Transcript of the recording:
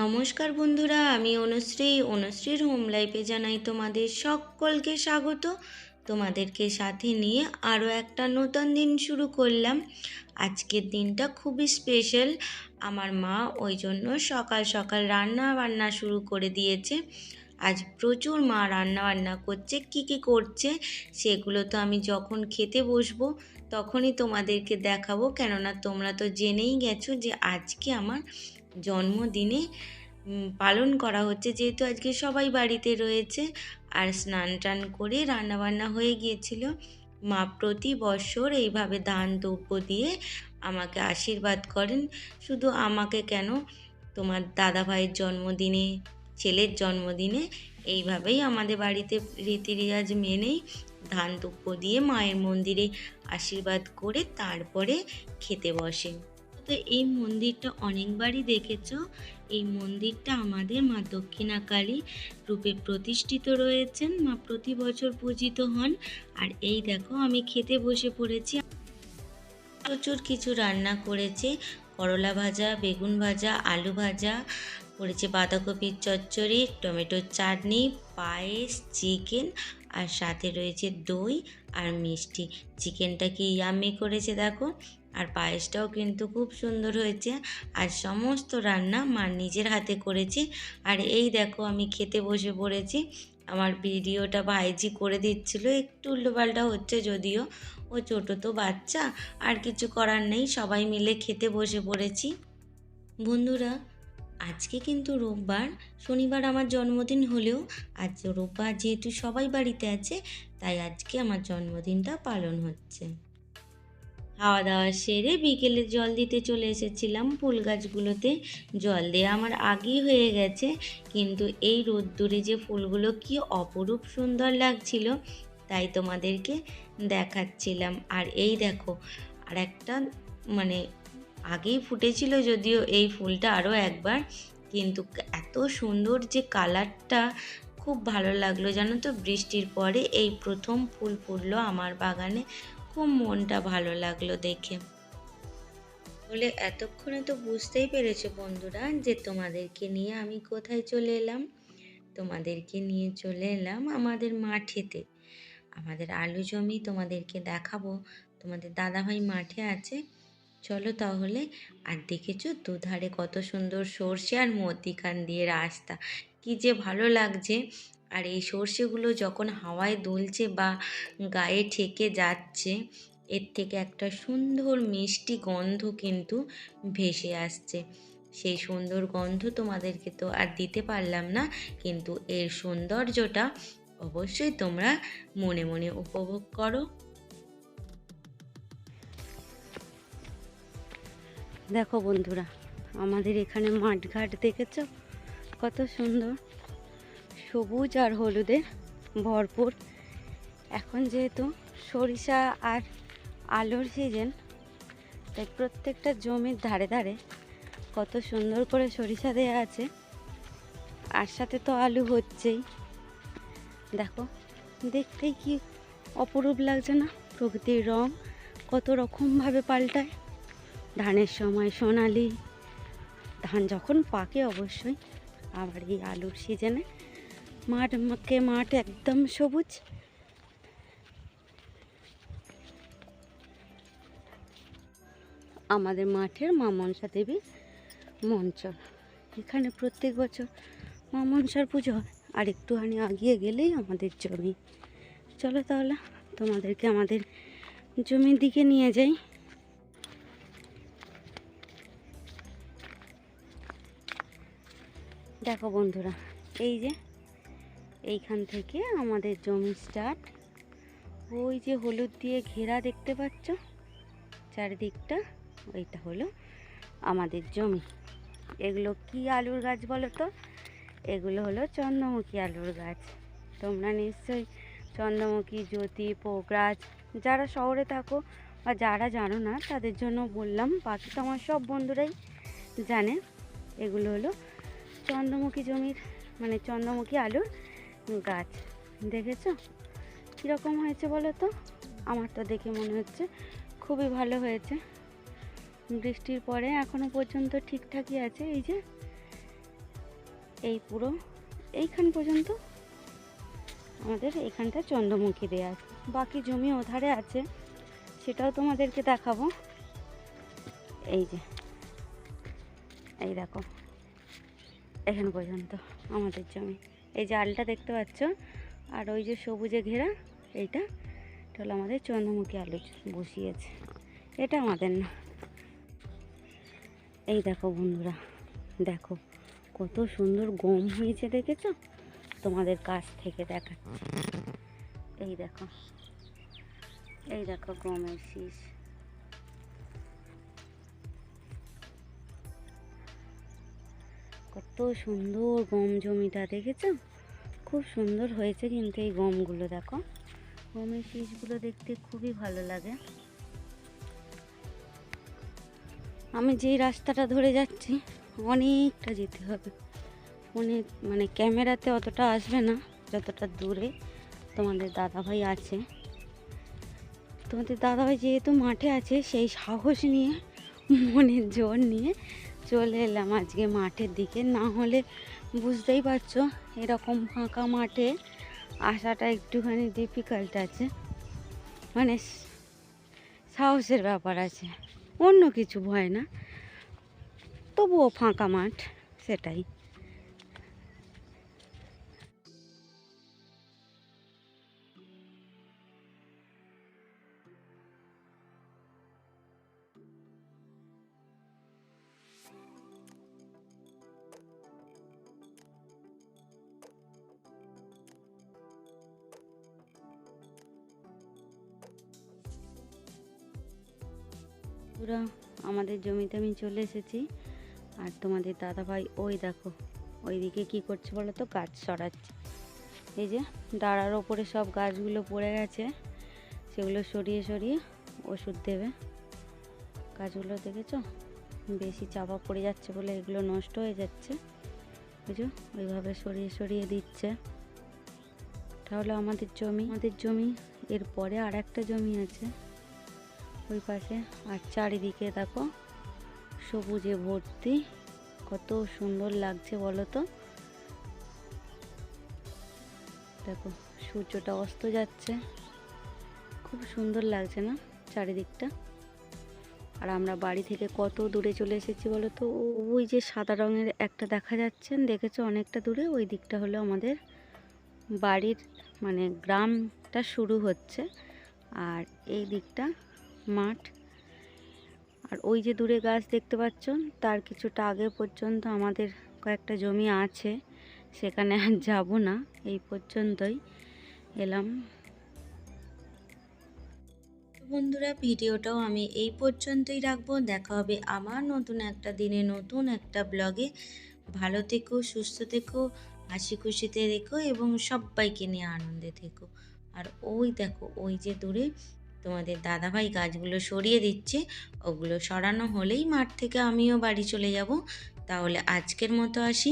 নমস্কার বন্ধুরা, আমি অনুশ্রী। অনুশ্রীর হোম লাইফে জানাই তোমাদের সকলকে স্বাগত। তোমাদেরকে সাথে নিয়ে আরও একটা নতুন দিন শুরু করলাম। আজকের দিনটা খুবই স্পেশাল। আমার মা ওই জন্য সকাল সকাল রান্না বান্না শুরু করে দিয়েছে। আজ প্রচুর মা রান্না বান্না করছে, কি কি করছে সেগুলো তো আমি যখন খেতে বসবো তখনই তোমাদেরকে দেখাবো। কেননা তোমরা তো জেনেই গেছো যে আজকে আমার জন্মদিনে পালন করা হচ্ছে। যেহেতু আজকে সবাই বাড়িতে রয়েছে, আর স্নান টান করে রান্নাবান্না হয়ে গিয়েছিল। মা প্রতি বছর এইভাবে দান দ্রব্য দিয়ে আমাকে আশীর্বাদ করেন। শুধু আমাকে কেন, তোমার দাদা ভাইয়ের জন্মদিনে, ছেলের জন্মদিনে এইভাবেই আমাদের বাড়িতে রীতি রেওয়াজ মেনেই ধান দ্রব্য দিয়ে মায়ের মন্দিরে আশীর্বাদ করে তারপরে খেতে বসে। তো এই মন্দিরটা অনেকবারই দেখেছ। এই মন্দিরটা আমাদের মা দক্ষিণাকালী রূপে প্রতিষ্ঠিত রয়েছেন। মা প্রতি বছর পূজিত হন। আর এই দেখো, আমি খেতে বসে পড়েছি। প্রচুর কিছু রান্না করেছে। করলা ভাজা, বেগুন ভাজা, আলু ভাজা, করেছে বাঁধাকপির চচ্চড়ি, টমেটোর চাটনি, পায়েস, চিকেন আর সাথে রয়েছে দই আর মিষ্টি। চিকেনটা কি ইয়ামি করেছে দেখো? আর পায়েসটাও কিন্তু খুব সুন্দর হয়েছে। আর সমস্ত রান্না মা নিজের হাতে করেছে। আর এই দেখো আমি খেতে বসে পড়েছি। আমার ভিডিওটা ভাইজি করে দিচ্ছিল। একটু উল্টোপাল্টা হচ্ছে যদিও। ও ছোটো তো বাচ্চা। আর কিছু করার নেই। সবাই মিলে খেতে বসে পড়েছি। বন্ধুরা আজকে কিন্তু রোববার, শনিবার আমার জন্মদিন হলেও আজ রোববার যেহেতু সবাই বাড়িতে আছে, তাই আজকে আমার জন্মদিনটা পালন হচ্ছে। খাওয়া দাওয়া সেরে বিকেলে জল দিতে চলে এসেছিলাম ফুল গাছগুলোতে। জল দেওয়া আমার আগেই হয়ে গেছে, কিন্তু এই রোদ্দুরে যে ফুলগুলো কি অপরূপ সুন্দর লাগছিল, তাই তোমাদেরকে দেখাচ্ছিলাম। আর এই দেখো আর একটা মানে আগেই ফুটেছিল যদিও এই ফুলটা আরও একবার, কিন্তু এত সুন্দর যে কালারটা খুব ভালো লাগল জানো তো? বৃষ্টির পরে এই প্রথম ফুল ফুটলো আমার বাগানে। খুব মনটা ভালো লাগল দেখে। বলে এতক্ষণে তো বুঝতেই পেরেছ বন্ধুরা যে তোমাদেরকে নিয়ে আমি কোথায় চলে এলাম। তোমাদেরকে নিয়ে চলে এলাম আমাদের মাঠেতে। আমাদের আলু জমি তোমাদেরকে দেখাবো। তোমাদের দাদাভাই মাঠে আছে। চলো তাহলে। আর দেখেছ দুধারে কত সুন্দর সর্ষে আর মধ্যিখান দিয়ে রাস্তা। কি যে ভালো লাগছে। আর এই সর্ষেগুলো যখন হাওয়ায় দুলছে বা গায়ে ঠেকে যাচ্ছে, এর থেকে একটা সুন্দর মিষ্টি গন্ধ কিন্তু ভেসে আসছে। সেই সুন্দর গন্ধ তোমাদেরকে তো আর দিতে পারলাম না, কিন্তু এর সৌন্দর্যটা অবশ্যই তোমরা মনে মনে উপভোগ করো। দেখো বন্ধুরা, আমাদের এখানে মাঠঘাট দেখেছ? কত সুন্দর। সবুজ আর হলুদে ভরপুর। এখন যেহেতু সরিষা আর আলুর সিজন তাই প্রত্যেকটা জমির ধারে ধারে কত সুন্দর করে সরিষা দেওয়া আছে। আর সাথে তো আলু হচ্ছেই। দেখো, দেখতেই কি অপরূপ লাগছে না? প্রকৃতির রং কত রকমভাবে পাল্টায়। ধানের সময় সোনালি। ধান যখন পাকে অবশ্যই, আবার এই আলুর সিজনে। মাঠ মাকে মাঠ একদম সবুজ। আমাদের মাঠের মা মনসা দেবী মঞ্চল এখানে প্রত্যেক বছর মা মনসার পুজো হয়। আর একটুখানি আগিয়ে গেলেই আমাদের জমি। চলো তাহলে তোমাদেরকে আমাদের জমির দিকে নিয়ে যাই। দেখো বন্ধুরা, এই যে এইখান থেকে আমাদের জমি স্টার্ট ওই যে হলুদ দিয়ে ঘেরা দেখতে পাচ্ছ? চারিদিকটা ওইটা হলো আমাদের জমি। এগুলো কি আলুর গাছ বলো তো? এগুলো হলো চন্দ্রমুখী আলুর গাছ। তোমরা নিশ্চয়ই চন্দ্রমুখী, জ্যোতি, পোকরাজ, যারা শহরে থাকো বা যারা জানো না, তাদের জন্য বললাম, বাকি তো আমার সব বন্ধুরাই জানে। এগুলো হলো চন্দ্রমুখী জমির মানে চন্দ্রমুখী আলুর গাছ। দেখেছ? কীরকম হয়েছে বলো তো? আমার তো দেখে মনে হচ্ছে খুবই ভালো হয়েছে। বৃষ্টির পরে এখনও পর্যন্ত ঠিকঠাকই আছে, এই যে। এই পুরো এইখান পর্যন্ত আমাদের এখানটা চন্দ্রমুখী দেওয়া আছে। বাকি জমি ওধারে আছে, সেটাও তোমাদেরকে দেখাবো। এই যে, এই দেখো। এখান পর্যন্ত আমাদের জমি। এই যে আলটা দেখতে পাচ্ছ, আর ওই যে সবুজে ঘেরা, এইটা, এটা হলো আমাদের চন্দ্রমুখী আলু বসিয়েছে। এটা আমাদের না। এই দেখো বন্ধুরা, দেখো কত সুন্দর গম হয়েছে দেখেছ? তোমাদের কাছ থেকে দেখাচ্ছি। এই দেখো এই দেখো গমের শীষ। কত সুন্দর গম জমিটা দেখেছ? খুব সুন্দর হয়েছে কিন্তু এই গমগুলো, দেখো। গমের শীষগুলো দেখতে খুবই ভালো লাগে। আমি যেই রাস্তাটা ধরে যাচ্ছি, অনেকটা যেতে হবে। অনেক মানে ক্যামেরাতে অতটা আসবে না, যতটা দূরে তোমাদের দাদাভাই আছে। তোমাদের দাদাভাই যেহেতু মাঠে আছে, সেই সাহস নিয়ে, মনের জোর নিয়ে চলে এলাম আজকে মাঠের দিকে। না হলে বুঝতেই পারছ, এরকম ফাঁকা মাঠে আসাটা একটুখানি ডিফিকাল্ট আছে। মানে সাহসের ব্যাপার আছে, অন্য কিছু ভয় না। তবুও ফাঁকা মাঠ, সেটাই। পুরো আমাদের জমিতে আমি চলে এসেছি। আর তোমাদের দাদা ভাই ওই দেখো, ওইদিকে কি করছে বলো তো? গাছ সরাচ্ছে। এই যে ডাড়ার ওপরে সব গাছগুলো পড়ে গেছে। সেগুলো সরিয়ে সরিয়ে ওষুধ দেবে। গাছগুলো দেখেছ? বেশি চাপা পড়ে যাচ্ছে বলে এগুলো নষ্ট হয়ে যাচ্ছে। বুঝো? ওইভাবে সরিয়ে সরিয়ে দিচ্ছে। তাহলে আমাদের জমি আমাদের জমি, এরপরে আর একটা জমি আছে। ওই পাশে। আর চারিদিকে দেখো সবুজে ভর্তি। কত সুন্দর লাগছে বলো তো। দেখো, সূর্যটা অস্ত যাচ্ছে। খুব সুন্দর লাগছে না চারিদিকটা? আর আমরা বাড়ি থেকে কত দূরে চলে এসেছি বলো তো? ওই যে সাদা রঙের একটা দেখা যাচ্ছেন দেখেছ? অনেকটা দূরে। ওই দিকটা হলো আমাদের বাড়ির মানে গ্রামটা শুরু হচ্ছে। আর এই দিকটা মাঠ। আর ওই যে দূরে গাছ দেখতে পাচ্ছ, তার কিছুটা আগে পর্যন্ত আমাদের কয়েকটা জমি আছে, সেখানে আর যাব না, এই পর্যন্তই এলাম। বন্ধুরা, ভিডিওটাও আমি এই পর্যন্তই রাখব। দেখা হবে আমার নতুন একটা দিনে, নতুন একটা ব্লগে। ভালো থেকো, সুস্থ থেকো, হাসি খুশিতে রেখো এবং সবাইকে নিয়ে আনন্দে থেকো। আর ওই দেখো, ওই যে দূরে তোমাদের দাদাভাই গাছগুলো সরিয়ে দিচ্ছে, ওগুলো সরানো হলেই মাঠ থেকে আমিও বাড়ি চলে যাব। তাহলে আজকের মতো আসি।